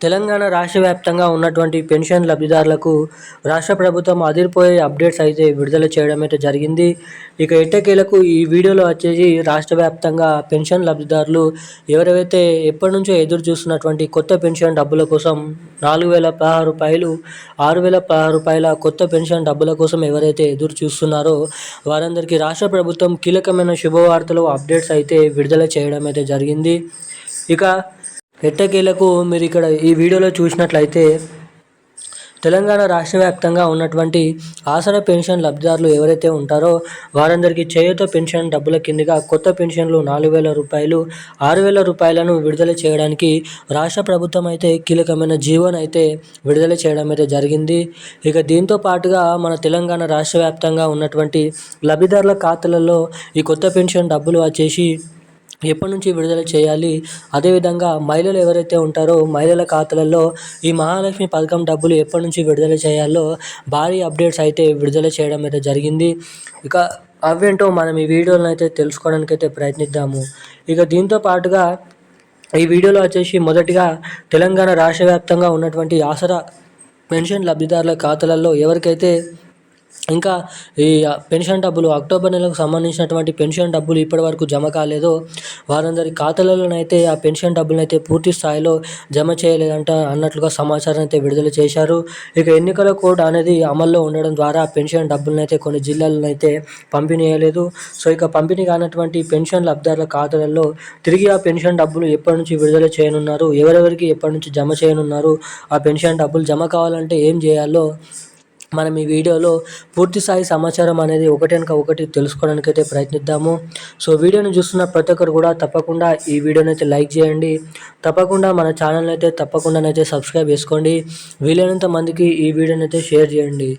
Telangana రాష్ట్ర వ్యాప్తంగా ఉన్నటువంటి పెన్షన్ లబ్ధిదారులకు రాష్ట్ర ప్రభుత్వం అదిరిపోయే అప్డేట్స్ అయితే విడుదల చేయడం అయితే జరిగింది. ఇక ఎట్టకేలకు ఈ వీడియోలో వచ్చేసి రాష్ట్ర వ్యాప్తంగా పెన్షన్ లబ్ధిదారులు ఎవరైతే ఎప్పటి నుంచో ఎదురు చూస్తున్నటువంటి కొత్త పెన్షన్ డబ్బుల కోసం నాలుగు వేల పదహారు రూపాయలు ఆరు వేల పదహారు రూపాయల కొత్త పెన్షన్ డబ్బుల కోసం ఎవరైతే ఎదురు చూస్తున్నారో వారందరికీ రాష్ట్ర ప్రభుత్వం కీలకమైన శుభవార్తలు అప్డేట్స్ అయితే విడుదల చేయడం అయితే జరిగింది. ఇక ఎట్టకేలకు మీరు ఇక్కడ ఈ వీడియోలో చూసినట్లయితే తెలంగాణ రాష్ట్ర వ్యాప్తంగా ఉన్నటువంటి ఆసర పెన్షన్ లబ్ధిదారులు ఎవరైతే ఉంటారో వారందరికీ చేయూత పెన్షన్ డబ్బుల కిందగా కొత్త పెన్షన్లు నాలుగు వేల రూపాయలు ఆరు వేల రూపాయలను విడుదల చేయడానికి రాష్ట్ర ప్రభుత్వం అయితే కీలకమైన జీవోని అయితే విడుదల చేయడం అయితే జరిగింది. ఇక దీంతో పాటుగా మన తెలంగాణ రాష్ట్ర వ్యాప్తంగా ఉన్నటువంటి లబ్ధిదారుల ఖాతాలలో ఈ కొత్త పెన్షన్ డబ్బులు వచ్చేసి ఎప్పటి నుంచి విడుదల చేయాలి? అదేవిధంగా మహిళలు ఎవరైతే ఉంటారో మహిళల ఖాతాలలో ఈ మహాలక్ష్మి పథకం డబ్బులు ఎప్పటి నుంచి విడుదల చేయాలో భారీ అప్డేట్స్ అయితే విడుదల చేయడం అయితే జరిగింది. ఇక అవేంటో మనం ఈ వీడియోలను అయితే తెలుసుకోవడానికి అయితే ప్రయత్నిద్దాము. ఇక దీంతో పాటుగా ఈ వీడియోలో వచ్చేసి మొదటిగా తెలంగాణ రాష్ట్ర వ్యాప్తంగా ఉన్నటువంటి ఆసరా పెన్షన్ లబ్ధిదారుల ఖాతాలలో ఎవరికైతే ఇంకా ఈ పెన్షన్ డబ్బులు అక్టోబర్ నెలకు సంబంధించినటువంటి పెన్షన్ డబ్బులు ఇప్పటి వరకు జమ కాలేదో. వారందరి ఖాతాలలోనైతే ఆ పెన్షన్ డబ్బులను అయితే పూర్తి స్థాయిలో జమ చేయలేదంట అన్నట్లుగా సమాచారం అయితే విడుదల చేశారు. ఇక ఎన్నికల కోడ్ అనేది అమల్లో ఉండడం ద్వారా పెన్షన్ డబ్బులను అయితే కొన్ని జిల్లాలను అయితే పంపిణీ చేయలేదు సో ఇక పంపిణీ కానటువంటి పెన్షన్ లబ్ధిదారుల ఖాతాలలో తిరిగి ఆ పెన్షన్ డబ్బులు ఎప్పటి నుంచి విడుదల చేయనున్నారు? ఎవరెవరికి ఎప్పటి నుంచి జమ చేయనున్నారు? ఆ పెన్షన్ డబ్బులు జమ కావాలంటే ఏం చేయాలో మనం ఈ వీడియోలో పూర్తి స్థాయి సమాచారం అనేది ఒకటి వెనక ఒకటి తెలుసుకోవడానికి అయితే ప్రయత్నిద్దాము. సో వీడియోని చూస్తున్న ప్రతి ఒక్కరు కూడా తప్పకుండా ఈ వీడియోని అయితే లైక్ చేయండి. తప్పకుండా మన ఛానల్ని అయితే తప్పకుండానైతే సబ్స్క్రైబ్ చేసుకోండి. వీలైనంత మందికి ఈ వీడియోని అయితే షేర్ చేయండి.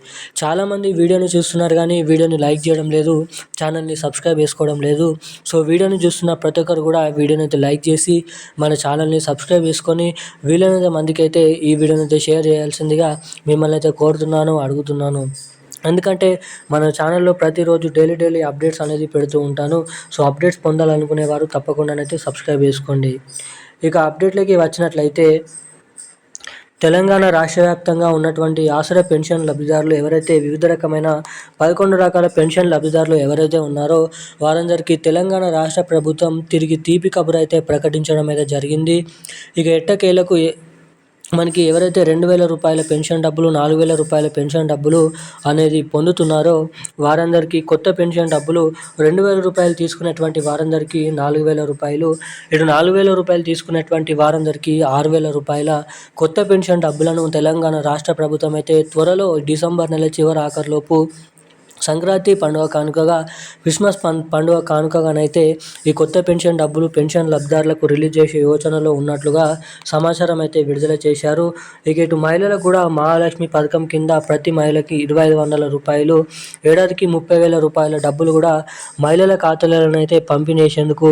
చాలామంది వీడియోని చూస్తున్నారు కానీ వీడియోని లైక్ చేయడం లేదు ఛానల్ని సబ్స్క్రైబ్ చేసుకోవడం లేదు. సో వీడియోని చూస్తున్న ప్రతి ఒక్కరు కూడా వీడియోని అయితే లైక్ చేసి మన ఛానల్ని సబ్స్క్రైబ్ చేసుకొని వీలైనంత మందికి అయితే ఈ వీడియోని అయితే షేర్ చేయాల్సిందిగా మిమ్మల్ని అయితే కోరుతున్నాను. అడుగు అడుగుతున్నాను ఎందుకంటే మన ఛానల్లో ప్రతిరోజు డైలీ డైలీ అప్డేట్స్ అనేది పెడుతూ ఉంటాను. సో అప్డేట్స్ పొందాలనుకునేవారు తప్పకుండానైతే సబ్స్క్రైబ్ చేసుకోండి. ఇక అప్డేట్లకి వచ్చినట్లయితే తెలంగాణ రాష్ట్ర వ్యాప్తంగా ఉన్నటువంటి ఆసరా పెన్షన్ లబ్ధిదారులు ఎవరైతే వివిధ రకమైన పదకొండు రకాల పెన్షన్ లబ్ధిదారులు ఎవరైతే ఉన్నారో వారందరికీ తెలంగాణ రాష్ట్ర ప్రభుత్వం తిరిగి తీపి కబురు అయితే ప్రకటించడం అయితే జరిగింది. ఇక ఎట్టకేలకు మనకి ఎవరైతే రెండు వేల రూపాయల పెన్షన్ డబ్బులు నాలుగు వేల రూపాయల పెన్షన్ డబ్బులు అనేది పొందుతున్నారో వారందరికీ కొత్త పెన్షన్ డబ్బులు రెండు వేల రూపాయలు తీసుకునేటువంటి వారందరికీ నాలుగు వేల రూపాయలు ఇటు నాలుగు వేల రూపాయలు తీసుకునేటువంటి వారందరికీ ఆరు వేల రూపాయల కొత్త పెన్షన్ డబ్బులను తెలంగాణ రాష్ట్ర ప్రభుత్వం అయితే త్వరలో డిసెంబర్ నెల చివరి ఆఖరిలోపు సంక్రాంతి పండుగ కానుకగా క్రిస్మస్ పండుగ కానుకగానైతే ఈ కొత్త పెన్షన్ డబ్బులు పెన్షన్ లబ్ధారులకు రిలీజ్ చేసే యోచనలో ఉన్నట్లుగా సమాచారం అయితే విడుదల చేశారు. ఇక ఇటు మహిళలకు కూడా మహాలక్ష్మి పథకం కింద ప్రతి మహిళకి ఇరవై ఐదు వందల రూపాయలు ఏడాదికి ముప్పై వేల రూపాయల డబ్బులు కూడా మహిళల ఖాతాలనైతే పంపిణీ చేసేందుకు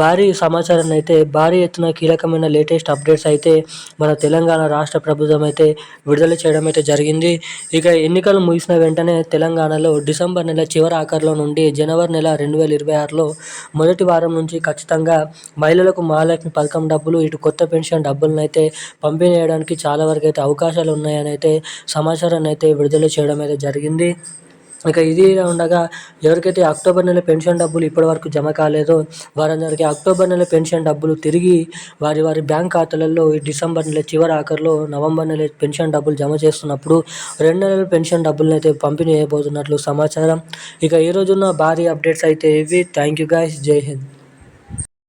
భారీ సమాచారాన్ని అయితే భారీ ఎత్తున కీలకమైన లేటెస్ట్ అప్డేట్స్ అయితే మన తెలంగాణ రాష్ట్ర ప్రభుత్వం అయితే విడుదల చేయడం అయితే జరిగింది. ఇక ఎన్నికలు ముగిసిన వెంటనే తెలంగాణలో డిసెంబర్ నెల చివరి ఆఖరిలో నుండి జనవరి నెల రెండు వేల ఇరవై ఆరులో మొదటి వారం నుంచి ఖచ్చితంగా మహిళలకు మహాలక్ష్మి పథకం డబ్బులు ఇటు కొత్త పెన్షన్ డబ్బులను అయితే పంపిణీ చేయడానికి చాలా వరకు అయితే అవకాశాలు ఉన్నాయని అయితే సమాచారాన్ని అయితే విడుదల చేయడం అయితే జరిగింది. ఇక ఇది ఉండగా ఎవరికైతే అక్టోబర్ నెల పెన్షన్ డబ్బులు ఇప్పటివరకు జమ కాలేదో వారందరికీ అక్టోబర్ నెల పెన్షన్ డబ్బులు తిరిగి వారి వారి బ్యాంక్ ఖాతాలలో డిసెంబర్ నెల చివరి ఆఖరిలో నవంబర్ నెల పెన్షన్ డబ్బులు జమ చేస్తున్నప్పుడు రెండు నెలల పెన్షన్ డబ్బులను అయితే పంపిణీ చేయబోతున్నట్లు సమాచారం. ఇక ఈ రోజున్న భారీ అప్డేట్స్ అయితే ఇవి. Thank you guys. Jai Hind.